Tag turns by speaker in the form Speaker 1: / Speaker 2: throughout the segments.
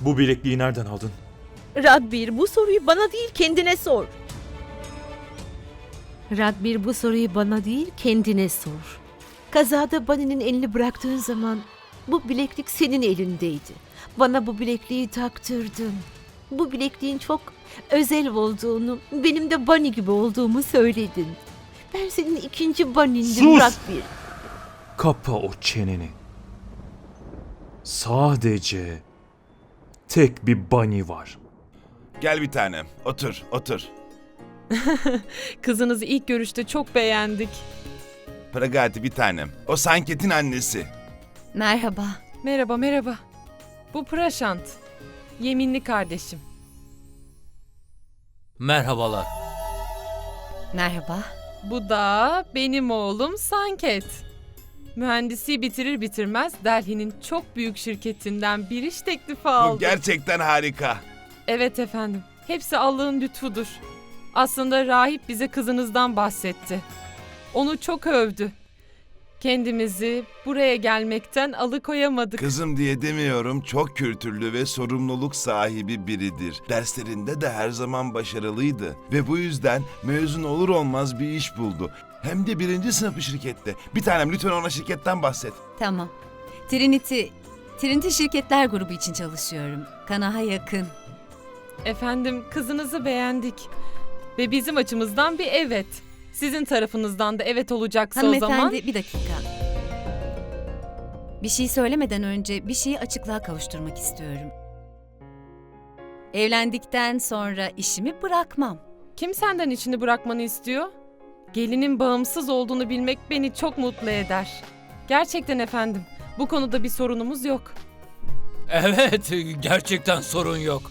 Speaker 1: Bu bilekliği nereden aldın?
Speaker 2: Radbir bu soruyu bana değil kendine sor.
Speaker 3: Radbir bu soruyu bana değil kendine sor. Kazada Bunny'nin elini bıraktığın zaman bu bileklik senin elindeydi. Bana bu bilekliği taktırdın. Bu bilekliğin çok özel olduğunu, benim de Bunny gibi olduğumu söyledin. Ben senin ikinci Bunny'ndim
Speaker 1: Sus!
Speaker 3: Radbir.
Speaker 1: Kapa o çeneni. Sadece tek bir bunny var.
Speaker 4: Gel bir tanem. Otur, otur.
Speaker 5: Kızınızı ilk görüşte çok beğendik.
Speaker 4: Pragati bir tanem. O Sanket'in annesi.
Speaker 6: Merhaba.
Speaker 5: Merhaba merhaba. Bu Praşant. Yeminli kardeşim.
Speaker 7: Merhabalar.
Speaker 6: Merhaba.
Speaker 5: Bu da benim oğlum Sanket. Mühendisi bitirir bitirmez Delhi'nin çok büyük şirketinden bir iş teklifi aldı.
Speaker 4: Bu gerçekten harika.
Speaker 5: Evet efendim. Hepsi Allah'ın lütfudur. Aslında rahip bize kızınızdan bahsetti. Onu çok övdü. Kendimizi buraya gelmekten alıkoyamadık.
Speaker 4: Kızım diye demiyorum, çok kültürlü ve sorumluluk sahibi biridir. Derslerinde de her zaman başarılıydı. Ve bu yüzden mezun olur olmaz bir iş buldu. Hem de birinci sınıf bir şirkette. Bir tanem lütfen ona şirketten bahset.
Speaker 6: Tamam. Trinity, Trinity Şirketler Grubu için çalışıyorum. Kanaha yakın.
Speaker 5: Efendim kızınızı beğendik. Ve bizim açımızdan bir evet. Sizin tarafınızdan da evet olacaksa o
Speaker 6: Hanımefendi
Speaker 5: zaman...
Speaker 6: bir dakika. Bir şey söylemeden önce bir şeyi açıklığa kavuşturmak istiyorum. Evlendikten sonra işimi bırakmam.
Speaker 5: Kim senden içini bırakmanı istiyor? Gelinin bağımsız olduğunu bilmek beni çok mutlu eder. Gerçekten efendim. Bu konuda bir sorunumuz yok.
Speaker 7: Evet, gerçekten sorun yok.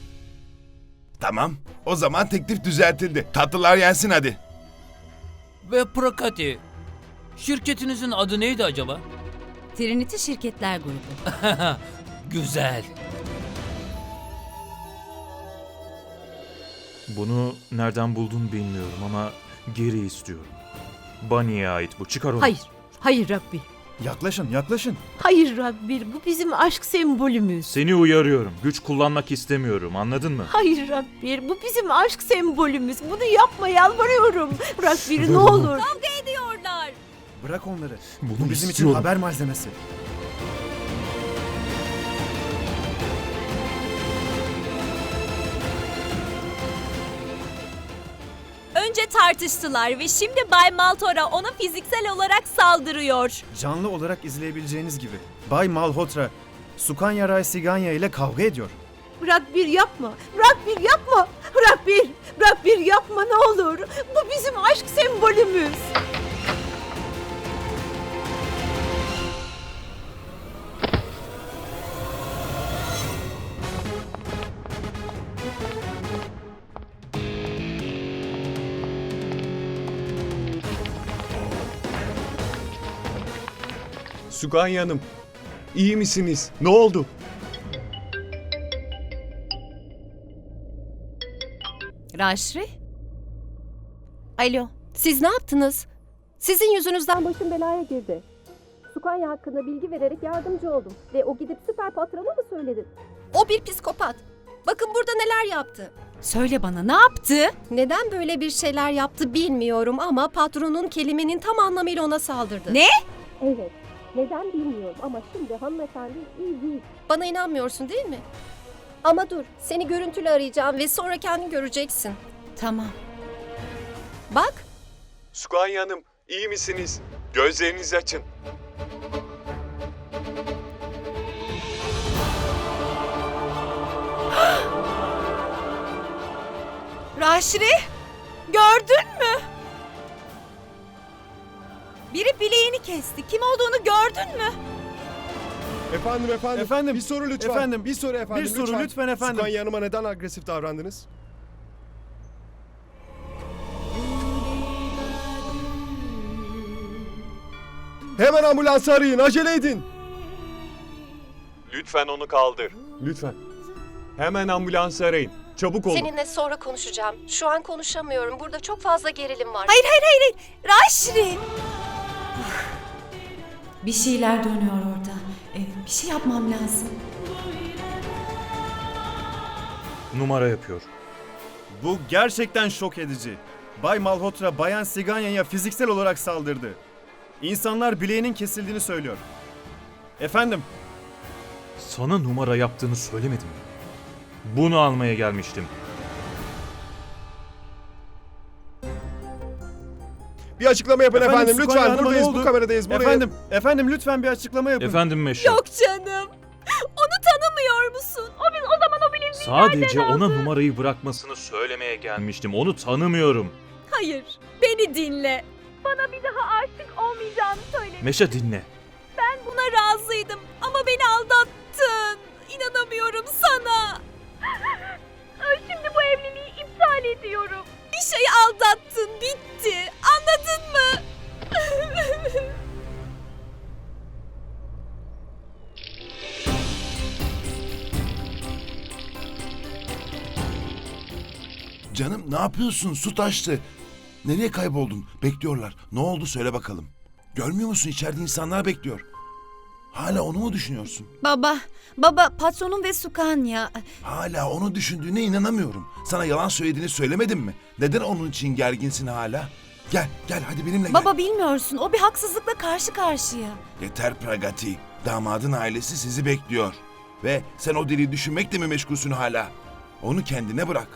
Speaker 4: Tamam. O zaman teklif düzeltildi. Tatlılar yensin hadi.
Speaker 7: Ve Prakati, şirketinizin adı neydi acaba?
Speaker 6: Trinity Şirketler Grubu.
Speaker 7: Güzel.
Speaker 1: Bunu nereden buldun bilmiyorum ama geri istiyorum. Bunny'e ait bu. Çıkar onu.
Speaker 3: Hayır, hayır Radbir.
Speaker 8: Yaklaşın, yaklaşın.
Speaker 3: Hayır Radbir, bu bizim aşk sembolümüz.
Speaker 1: Seni uyarıyorum. Güç kullanmak istemiyorum. Anladın mı?
Speaker 3: Hayır Rabbir, bu bizim aşk sembolümüz. Bunu yapma yalvarıyorum. Rabbir ne olur.
Speaker 8: Bırak onları.
Speaker 1: Bunu
Speaker 8: Bu bizim için
Speaker 1: istiyorum.
Speaker 8: haber malzemesi.
Speaker 9: Önce tartıştılar ve şimdi Bay Maltora ona fiziksel olarak saldırıyor.
Speaker 8: Canlı olarak izleyebileceğiniz gibi. Bay Malhotra, Sukanya Ray Siganya ile kavga ediyor.
Speaker 3: Rabbir yapma. Rabbir yapma. Rabbir, Rabbir yapma ne olur. Bu bizim aşk sembolümüz.
Speaker 10: Suganya Hanım, iyi misiniz? Ne oldu?
Speaker 6: Raşri?
Speaker 9: Alo, siz ne yaptınız? Sizin yüzünüzden başım belaya girdi. Sukanya hakkında bilgi vererek yardımcı oldum. Ve o gidip süper patrona mı söyledi? O bir psikopat. Bakın burada neler yaptı.
Speaker 6: Söyle bana ne yaptı?
Speaker 9: Neden böyle bir şeyler yaptı bilmiyorum ama patronun kelimenin tam anlamıyla ona saldırdı.
Speaker 6: Ne?
Speaker 9: Evet. Neden bilmiyorum ama şimdi hanımefendi iyi değil. Bana inanmıyorsun değil mi? Ama dur, seni görüntülü arayacağım ve sonra kendin göreceksin.
Speaker 6: Tamam.
Speaker 9: Bak,
Speaker 10: Suganya Hanım, iyi misiniz? Gözlerinizi açın.
Speaker 9: Raşri, gördün mü? Biri bileğini kesti. Kim olduğunu gördün mü?
Speaker 10: Efendim efendim.
Speaker 8: Efendim,
Speaker 10: Bir soru lütfen.
Speaker 8: efendim,
Speaker 10: Bir soru efendim
Speaker 8: bir soru lütfen efendim.
Speaker 10: Suganya Hanım'a neden agresif davrandınız? Hemen ambulansı arayın, acele edin. Lütfen onu kaldır. Lütfen. Hemen ambulansı arayın. Çabuk olun.
Speaker 9: Seninle sonra konuşacağım. Şu an konuşamıyorum. Burada çok fazla gerilim var.
Speaker 6: Hayır hayır hayır. hayır. Raşri! Bir şeyler dönüyor orada. Ee, bir şey yapmam lazım.
Speaker 1: Numara yapıyor.
Speaker 8: Bu gerçekten şok edici. Bay Malhotra Bayan Siganya'ya fiziksel olarak saldırdı. İnsanlar bileğinin kesildiğini söylüyor. Efendim,
Speaker 1: Sana numara yaptığını söylemedim mi? Bunu almaya gelmiştim.
Speaker 7: Bir açıklama yapın
Speaker 8: Efendim,
Speaker 7: efendim, lütfen.
Speaker 8: Hanım'a ne
Speaker 7: Buradayız,
Speaker 8: oldu?
Speaker 7: bu kameradayız. Buraya.
Speaker 8: efendim, efendim lütfen bir açıklama yapın.
Speaker 1: Efendim Meşe.
Speaker 6: Yok canım. Onu tanımıyor musun? O, biz, o zaman o bilinmeyi
Speaker 1: Sadece
Speaker 6: nereden
Speaker 1: ona
Speaker 6: aldı?
Speaker 1: numarayı bırakmasını söylemeye gelmiştim. Onu tanımıyorum.
Speaker 6: Hayır. Beni dinle. Bana bir daha aşık olmayacağını söyle.
Speaker 1: Meşe dinle.
Speaker 6: Ben buna razıydım ama beni aldattın. İnanamıyorum sana. Şimdi bu evliliği iptal ediyorum. Bir şeyi aldattın, bitti. Anladın mı?
Speaker 4: Canım ne yapıyorsun? Su taştı. Nereye kayboldun? Bekliyorlar. Ne oldu söyle bakalım. Görmüyor musun içeride insanlar bekliyor. Hala onu mu düşünüyorsun?
Speaker 11: Baba, baba patronum ve Sukanya.
Speaker 4: Hala onu düşündüğüne inanamıyorum. Sana yalan söylediğini söylemedim mi? Neden onun için gerginsin hala? Gel, gel hadi benimle gel.
Speaker 11: Baba bilmiyorsun o bir haksızlıkla karşı karşıya.
Speaker 4: Yeter Pragati. Damadın ailesi sizi bekliyor. Ve sen o deliği düşünmekle mi meşgulsün hala? Onu kendine bırak.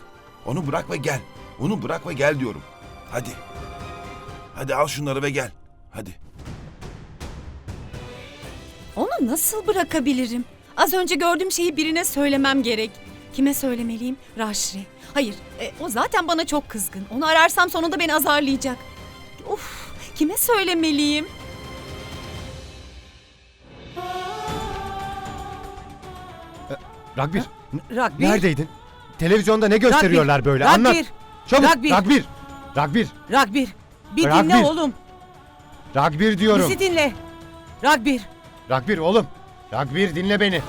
Speaker 4: Onu bırak ve gel. Onu bırak ve gel diyorum. Hadi. Hadi al şunları ve gel. Hadi.
Speaker 11: Onu nasıl bırakabilirim? Az önce gördüğüm şeyi birine söylemem gerek. Kime söylemeliyim? Raşri. Hayır, e, o zaten bana çok kızgın. Onu ararsam sonunda beni azarlayacak. Of, kime söylemeliyim?
Speaker 12: Ragbir,
Speaker 3: Ragbir.
Speaker 12: neredeydin? Televizyonda ne gösteriyorlar böyle? Anlat.
Speaker 3: Ragbir.
Speaker 12: Çabuk.
Speaker 3: Ragbir.
Speaker 12: Ragbir. Ragbir.
Speaker 3: Ragbir. Bir
Speaker 12: Ragbir.
Speaker 3: dinle oğlum.
Speaker 12: Ragbir diyorum.
Speaker 3: Bizi dinle. Ragbir.
Speaker 12: Ragbir oğlum. Ragbir dinle beni.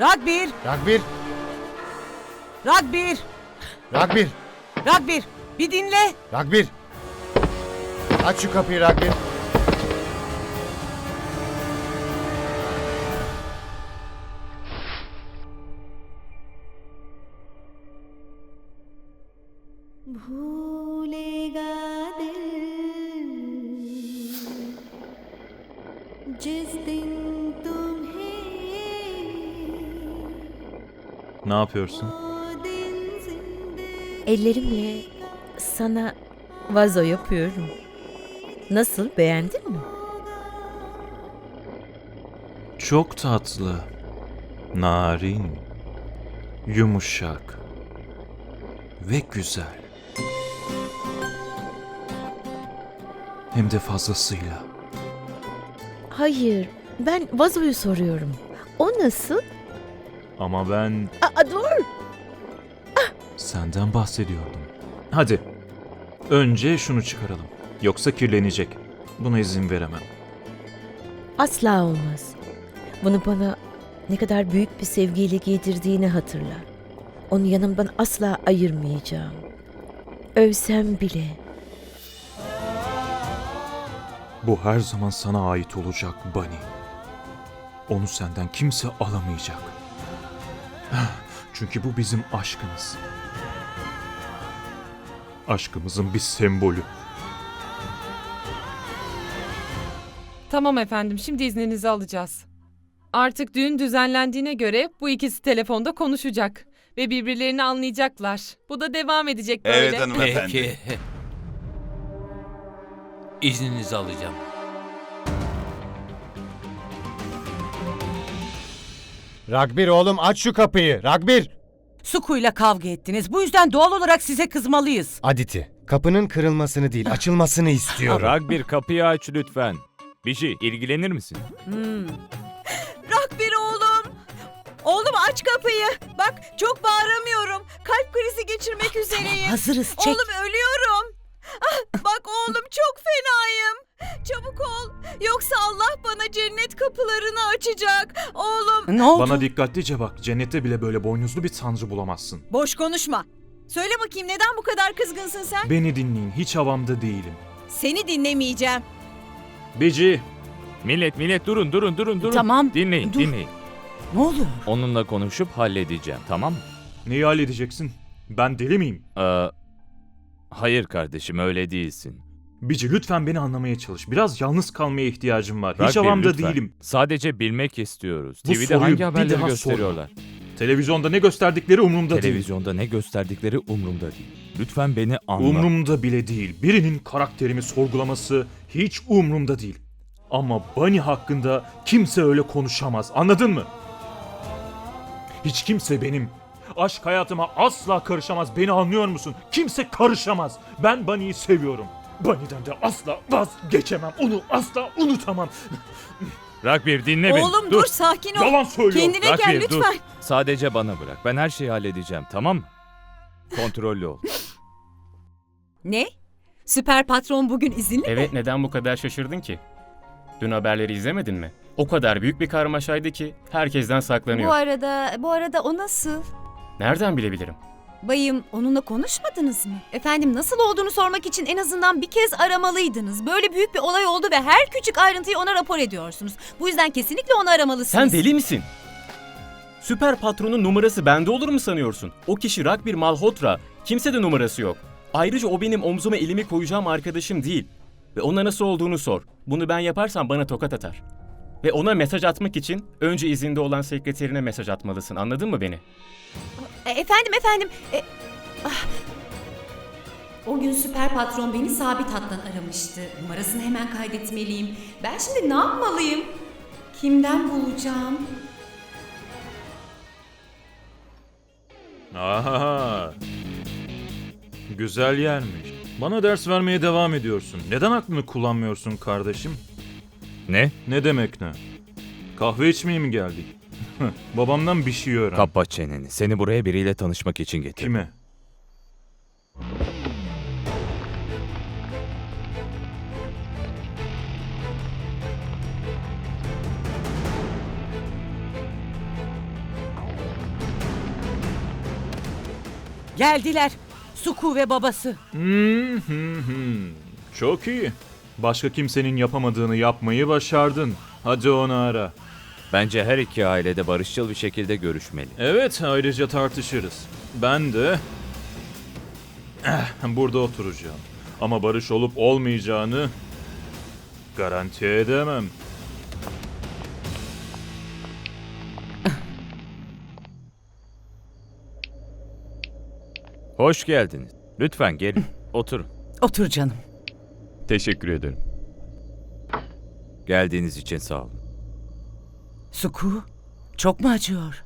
Speaker 3: Ragbir.
Speaker 12: Ragbir.
Speaker 3: Ragbir.
Speaker 12: Ragbir.
Speaker 3: Ragbir. Bir dinle.
Speaker 12: Ragbir. Aç şu kapıyı Ragbir.
Speaker 1: Ne yapıyorsun?
Speaker 6: Ellerimle sana vazo yapıyorum. Nasıl beğendin mi?
Speaker 1: Çok tatlı. Narin. Yumuşak. Ve güzel. Hem de fazlasıyla.
Speaker 6: Hayır, ben vazoyu soruyorum. O nasıl?
Speaker 1: Ama ben
Speaker 6: Aa, dur.
Speaker 1: senden bahsediyordum. Hadi. Önce şunu çıkaralım. Yoksa kirlenecek. Buna izin veremem.
Speaker 6: Asla olmaz. Bunu bana ne kadar büyük bir sevgiyle giydirdiğini hatırla. Onu yanımdan asla ayırmayacağım. Övsem bile.
Speaker 1: Bu her zaman sana ait olacak Bunny. Onu senden kimse alamayacak. Çünkü bu bizim aşkımız. Aşkımızın bir sembolü.
Speaker 5: Tamam efendim, şimdi izninizi alacağız. Artık düğün düzenlendiğine göre bu ikisi telefonda konuşacak ve birbirlerini anlayacaklar. Bu da devam edecek böyle.
Speaker 4: Evet hanımefendi.
Speaker 13: Peki. İzninizi alacağım.
Speaker 12: Ragbir oğlum aç şu kapıyı. Ragbir.
Speaker 3: Suku'yla kavga ettiniz. Bu yüzden doğal olarak size kızmalıyız.
Speaker 12: Aditi. Kapının kırılmasını değil açılmasını istiyorum.
Speaker 7: Ragbir kapıyı aç lütfen. Biji ilgilenir misin?
Speaker 3: Hmm.
Speaker 6: Rakbir oğlum. Oğlum aç kapıyı. Bak çok bağıramıyorum. Kalp krizi geçirmek üzereyim.
Speaker 3: Hazırız çek.
Speaker 6: Oğlum ölüyorum. Ah, bak oğlum çok fenayım. Çabuk ol. Yoksa Allah bana cennet kapılarını açacak. Oğlum
Speaker 3: Ne oldu?
Speaker 1: Bana dikkatlice bak. Cennette bile böyle boynuzlu bir tanrı bulamazsın.
Speaker 6: boş konuşma. Söyle bakayım neden bu kadar kızgınsın sen?
Speaker 1: Beni dinleyin. Hiç havamda değilim.
Speaker 6: Seni dinlemeyeceğim.
Speaker 1: Bici.
Speaker 7: Millet millet durun durun durun durun.
Speaker 3: Tamam,
Speaker 7: Dinleyin
Speaker 3: dur.
Speaker 7: dinleyin.
Speaker 14: Ne oluyor?
Speaker 7: Onunla konuşup halledeceğim tamam mı?
Speaker 1: Neyi halledeceksin? Ben deli miyim?
Speaker 7: Ee, hayır kardeşim öyle değilsin.
Speaker 1: Bici lütfen beni anlamaya çalış. Biraz yalnız kalmaya ihtiyacım var. Hiç
Speaker 7: Ragbir,
Speaker 1: havamda
Speaker 7: lütfen.
Speaker 1: değilim.
Speaker 7: Sadece bilmek istiyoruz.
Speaker 1: Bu
Speaker 7: TV'de
Speaker 1: soruyu
Speaker 7: hangi haberleri
Speaker 1: daha
Speaker 7: gösteriyorlar?
Speaker 1: Televizyonda ne gösterdikleri umurumda değil.
Speaker 7: Televizyonda ne gösterdikleri umrumda değil. Lütfen beni anla.
Speaker 1: Umrumda bile değil. Birinin karakterimi sorgulaması hiç umrumda değil. Ama Bunny hakkında kimse öyle konuşamaz. Anladın mı? Hiç kimse benim aşk hayatıma asla karışamaz. Beni anlıyor musun? Kimse karışamaz. Ben Bunny'yi seviyorum. Bunny'den de asla vazgeçemem. Onu asla unutamam.
Speaker 7: Ragbir dinle beni.
Speaker 6: Oğlum dur, sakin ol.
Speaker 1: Yalan söylüyor.
Speaker 6: Kendine gel
Speaker 7: Ragbir,
Speaker 6: lütfen.
Speaker 7: dur. Sadece bana bırak. Ben her şeyi halledeceğim tamam mı? Kontrollü ol.
Speaker 6: Ne? Süper patron bugün izinli mi?
Speaker 15: Evet neden bu kadar şaşırdın ki? Dün haberleri izlemedin mi? O kadar büyük bir karmaşaydı ki herkesten saklanıyor.
Speaker 6: Bu arada, bu arada o nasıl?
Speaker 15: Nereden bilebilirim?
Speaker 6: Bayım onunla konuşmadınız mı? Efendim nasıl olduğunu sormak için en azından bir kez aramalıydınız. Böyle büyük bir olay oldu ve her küçük ayrıntıyı ona rapor ediyorsunuz. Bu yüzden kesinlikle onu aramalısınız.
Speaker 15: Sen deli misin? Süper patronun numarası bende olur mu sanıyorsun? O kişi Ragbir Malhotra. Kimsede numarası yok. Ayrıca o benim omzuma elimi koyacağım arkadaşım değil. Ve ona nasıl olduğunu sor. Bunu ben yaparsam bana tokat atar. Ve ona mesaj atmak için önce izinde olan sekreterine mesaj atmalısın. Anladın mı beni?
Speaker 6: E, efendim efendim. e, ah. O gün süper patron beni sabit hattan aramıştı. Numarasını hemen kaydetmeliyim. Ben şimdi ne yapmalıyım? Kimden bulacağım?
Speaker 1: Aha. Güzel yermiş. Bana ders vermeye devam ediyorsun. Neden aklını kullanmıyorsun kardeşim?
Speaker 7: Ne?
Speaker 1: Ne demek ne? Kahve içmeye mi geldik? Babamdan bir şey öğren.
Speaker 7: Kapa çeneni. Seni buraya biriyle tanışmak için getirdim.
Speaker 1: Kime?
Speaker 14: Geldiler. Suku ve babası.
Speaker 1: Hmm, hmm, hmm. Çok iyi. Başka kimsenin yapamadığını yapmayı başardın. Hadi onu ara.
Speaker 7: Bence her iki ailede barışçıl bir şekilde görüşmeli.
Speaker 1: Evet, ayrıca tartışırız. Ben de Eh, burada oturacağım. Ama barış olup olmayacağını garanti edemem.
Speaker 7: Hoş geldiniz. Lütfen gelin. Oturun.
Speaker 14: Otur canım.
Speaker 10: Teşekkür ederim.
Speaker 7: Geldiğiniz için sağ olun.
Speaker 14: Suku, çok mu acıyor?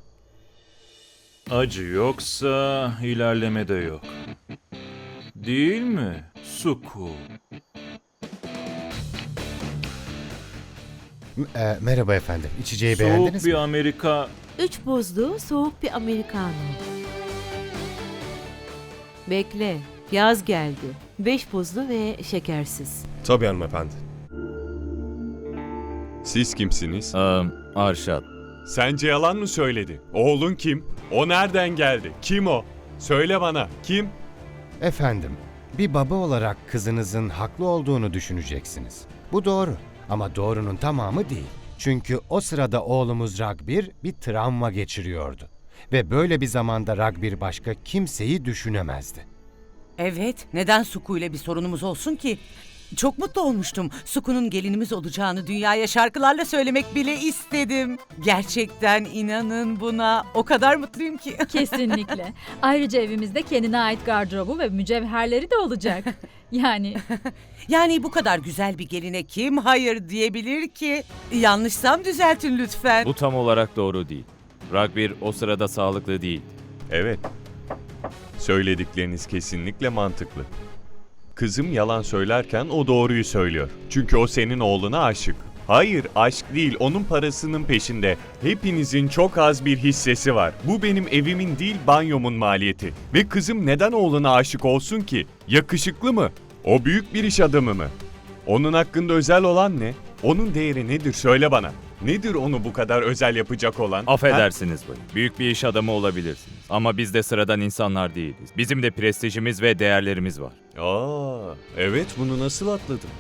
Speaker 1: Acı yoksa ilerleme de yok. Değil mi? Suku.
Speaker 12: E, merhaba efendim. İçeceği
Speaker 1: Soğuk
Speaker 12: beğendiniz
Speaker 1: bir
Speaker 12: mi?
Speaker 1: Amerika
Speaker 3: Üç buzlu soğuk bir americano. Bekle, yaz geldi. Beş buzlu ve şekersiz.
Speaker 10: Tabii hanımefendi. Siz kimsiniz?
Speaker 7: Ee, Arşat.
Speaker 10: Sence yalan mı söyledi? Oğlun kim? O nereden geldi? Kim o? Söyle bana. Kim?
Speaker 12: Efendim, bir baba olarak kızınızın haklı olduğunu düşüneceksiniz. Bu doğru ama doğrunun tamamı değil. Çünkü o sırada oğlumuz Ragbir bir travma geçiriyordu. Ve böyle bir zamanda Ragbir başka kimseyi düşünemezdi.
Speaker 14: Evet, neden Suku ile bir sorunumuz olsun ki? Çok mutlu olmuştum. Suku'nun gelinimiz olacağını dünyaya şarkılarla söylemek bile istedim. Gerçekten inanın buna. O kadar mutluyum ki.
Speaker 2: Kesinlikle. Ayrıca evimizde kendine ait gardırobu ve mücevherleri de olacak. Yani
Speaker 14: Yani bu kadar güzel bir geline kim hayır diyebilir ki? Yanlışsam düzeltin lütfen.
Speaker 7: Bu tam olarak doğru değil. Ragbir o sırada sağlıklı değil.
Speaker 10: Evet. Söyledikleriniz kesinlikle mantıklı. Kızım yalan söylerken o doğruyu söylüyor. Çünkü o senin oğluna aşık. Hayır, aşk değil, onun parasının peşinde. Hepinizin çok az bir hissesi var. Bu benim evimin değil, banyomun maliyeti. Ve kızım neden oğluna aşık olsun ki? Yakışıklı mı? O büyük bir iş adamı mı? Onun hakkında özel olan ne? Onun değeri nedir söyle bana. Nedir onu bu kadar özel yapacak olan?
Speaker 7: Affedersiniz bayım. Büyük bir iş adamı olabilirsiniz. Ama biz de sıradan insanlar değiliz. Bizim de prestijimiz ve değerlerimiz var.
Speaker 10: Aa, evet bunu nasıl atladım?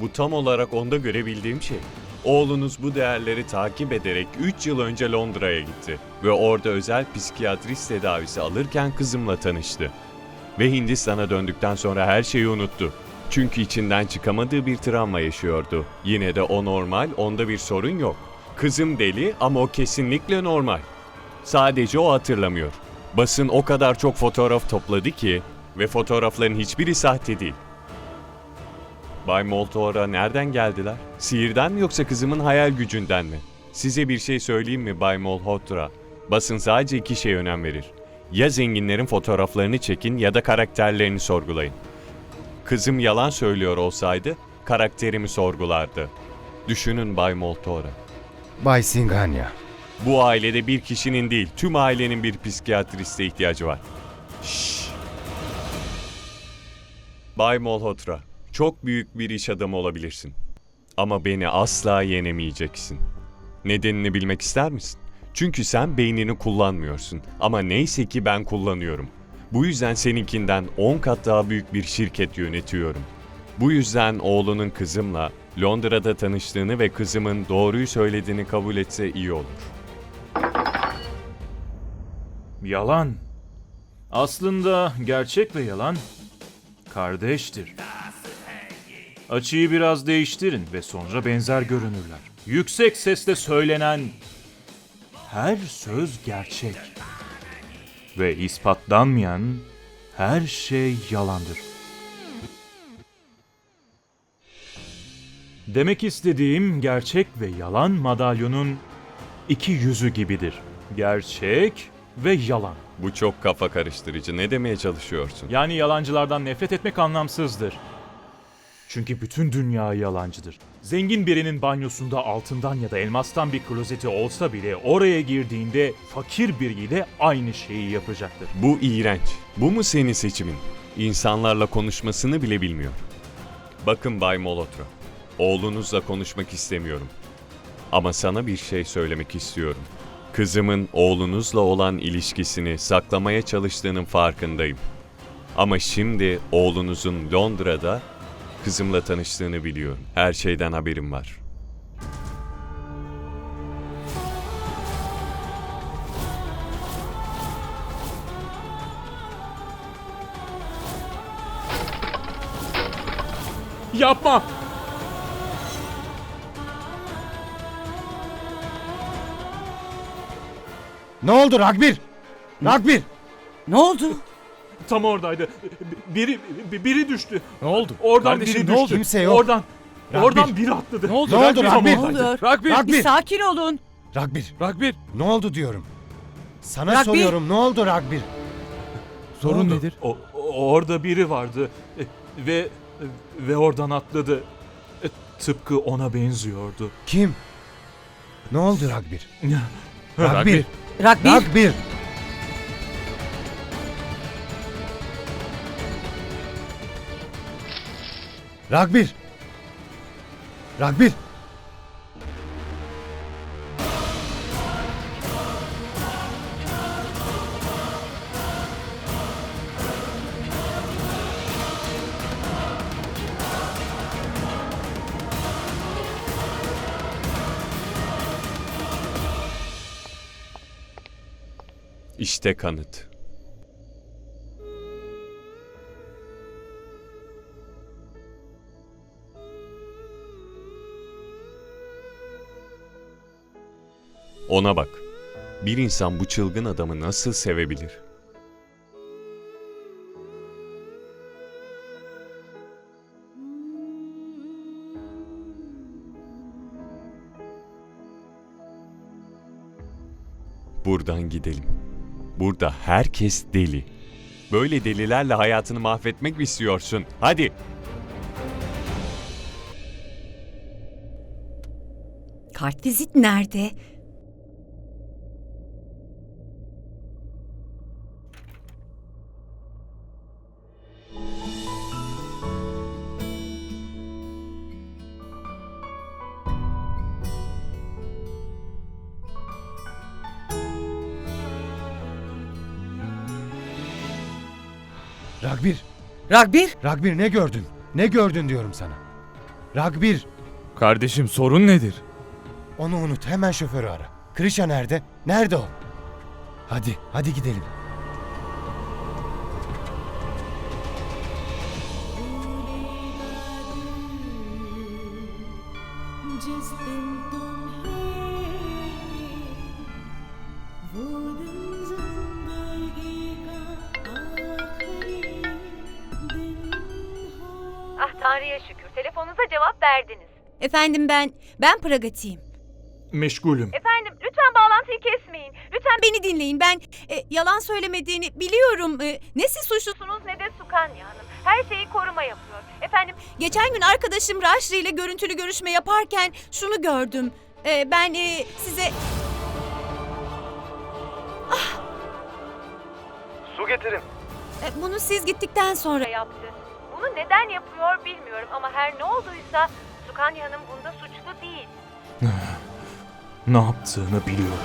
Speaker 10: Bu tam olarak onda görebildiğim şey. Oğlunuz bu değerleri takip ederek 3 yıl önce Londra'ya gitti ve orada özel psikiyatrist tedavisi alırken kızımla tanıştı. Ve Hindistan'a döndükten sonra her şeyi unuttu. Çünkü içinden çıkamadığı bir travma yaşıyordu. Yine de o normal, onda bir sorun yok. Kızım deli ama o kesinlikle normal. Sadece o hatırlamıyor. Basın o kadar çok fotoğraf topladı ki ve fotoğrafların hiçbiri sahte değil. Bay Moltora nereden geldiler? Sihirden mi yoksa kızımın hayal gücünden mi? Size bir şey söyleyeyim mi Bay Molhotra? Basın sadece iki şeye önem verir. Ya zenginlerin fotoğraflarını çekin ya da karakterlerini sorgulayın. Kızım yalan söylüyor olsaydı karakterimi sorgulardı. Düşünün Bay Moltora.
Speaker 12: Bay Singanya,
Speaker 10: Bu ailede bir kişinin değil, tüm ailenin bir psikiyatriste ihtiyacı var. Şşş. Bay Molhotra, çok büyük bir iş adamı olabilirsin. Ama beni asla yenemeyeceksin. Nedenini bilmek ister misin? Çünkü sen beynini kullanmıyorsun. Ama neyse ki ben kullanıyorum. Bu yüzden seninkinden 10 kat daha büyük bir şirket yönetiyorum. Bu yüzden oğlunun kızımla Londra'da tanıştığını ve kızımın doğruyu söylediğini kabul etse iyi olur.
Speaker 1: Yalan. Aslında gerçek ve yalan kardeştir. Açıyı biraz değiştirin ve sonra benzer görünürler. Yüksek sesle söylenen her söz gerçek. Ve ispatlanmayan her şey yalandır. Demek istediğim gerçek ve yalan madalyonun iki yüzü gibidir. Gerçek ve yalan.
Speaker 10: Bu çok kafa karıştırıcı. Ne demeye çalışıyorsun?
Speaker 1: Yani yalancılardan nefret etmek anlamsızdır. Çünkü bütün dünya yalancıdır. Zengin birinin banyosunda altından ya da elmastan bir klozeti olsa bile oraya girdiğinde fakir biriyle aynı şeyi yapacaktır.
Speaker 10: Bu iğrenç. Bu mu senin seçimin? İnsanlarla konuşmasını bile bilmiyor. Bakın Bay Molotra. Oğlunuzla konuşmak istemiyorum. Ama sana bir şey söylemek istiyorum. Kızımın oğlunuzla olan ilişkisini saklamaya çalıştığının farkındayım. Ama şimdi oğlunuzun Londra'da kızımla tanıştığını biliyorum. Her şeyden haberim var.
Speaker 1: Yapma!
Speaker 12: ne oldu Ragbir? Ragbir!
Speaker 14: Ne oldu?
Speaker 1: Tam oradaydı. Biri biri düştü.
Speaker 15: Ne oldu?
Speaker 1: Oradan
Speaker 15: Kardeşim,
Speaker 1: biri
Speaker 15: ne
Speaker 1: düştü.
Speaker 15: oldu?
Speaker 12: Kimse yok.
Speaker 1: Oradan.
Speaker 12: Ragbir.
Speaker 1: Oradan biri atladı.
Speaker 15: Ne oldu?
Speaker 12: Ne oldu?
Speaker 15: Ragbir?
Speaker 14: Ne oluyor? Bir sakin olun.
Speaker 12: Ragbir,
Speaker 15: Ragbir.
Speaker 12: ne oldu diyorum. Sana
Speaker 14: Ragbir!
Speaker 12: soruyorum ne oldu Ragbir?
Speaker 15: Sorun
Speaker 12: oldu?
Speaker 15: nedir?
Speaker 1: O, orada biri vardı E, ve ve oradan atladı. E, Tıpkı ona benziyordu.
Speaker 12: Kim? Ne oldu Ragbir?
Speaker 15: Ragbir.
Speaker 12: Ragbir!
Speaker 14: Ragbir.
Speaker 12: Ragbir! Ragbir! Ragbir!
Speaker 10: İşte kanıt. Ona bak. Bir insan bu çılgın adamı nasıl sevebilir? Buradan gidelim. Burada herkes deli. Böyle delilerle hayatını mahvetmek mi istiyorsun? Hadi.
Speaker 6: Kartvizit nerede?
Speaker 12: Ragbir!
Speaker 14: Ragbir.
Speaker 12: Ne gördün? Ne gördün diyorum sana. Ragbir!
Speaker 15: Kardeşim sorun nedir?
Speaker 12: Onu unut. Hemen şoförü ara. Krişa nerede? Nerede o? Hadi, hadi gidelim.
Speaker 6: Efendim ben, ben Pragati'yim.
Speaker 1: Meşgulüm.
Speaker 2: Efendim lütfen bağlantıyı kesmeyin. Lütfen
Speaker 6: Beni dinleyin. Ben e, yalan söylemediğini biliyorum. E, ne siz suçlusunuz
Speaker 2: ne de Sukanya Hanım. Her şeyi koruma yapıyor. Efendim
Speaker 6: Geçen gün arkadaşım Raşri ile görüntülü görüşme yaparken şunu gördüm. E, ben e, size...
Speaker 8: Su getirin.
Speaker 6: e, bunu siz gittikten sonra...
Speaker 2: yaptı. Bunu neden yapıyor bilmiyorum ama her ne olduysa Sukanya Hanım bunda suçlu değil.
Speaker 1: Ne yaptığını biliyorum.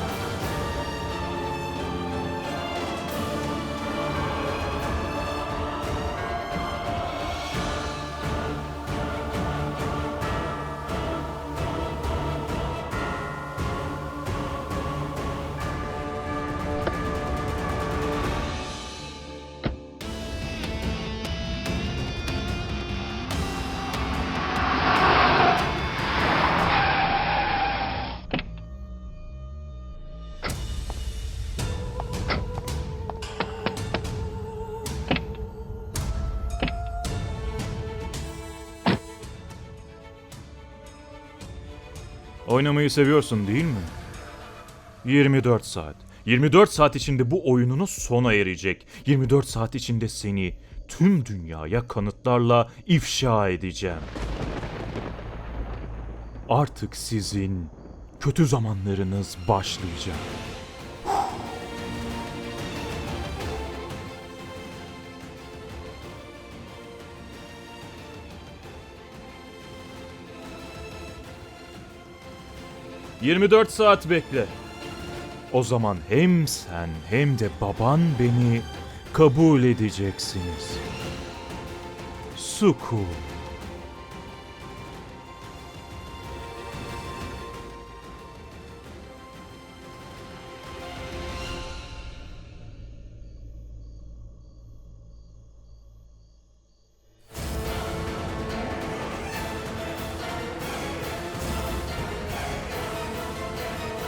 Speaker 1: Oynamayı seviyorsun değil mi? 24 saat. 24 saat içinde bu oyununuz sona erecek. 24 saat içinde seni tüm dünyaya kanıtlarla ifşa edeceğim. Artık sizin kötü zamanlarınız başlayacak. ...24 saat bekle. O zaman hem sen hem de baban beni kabul edeceksiniz. Suku.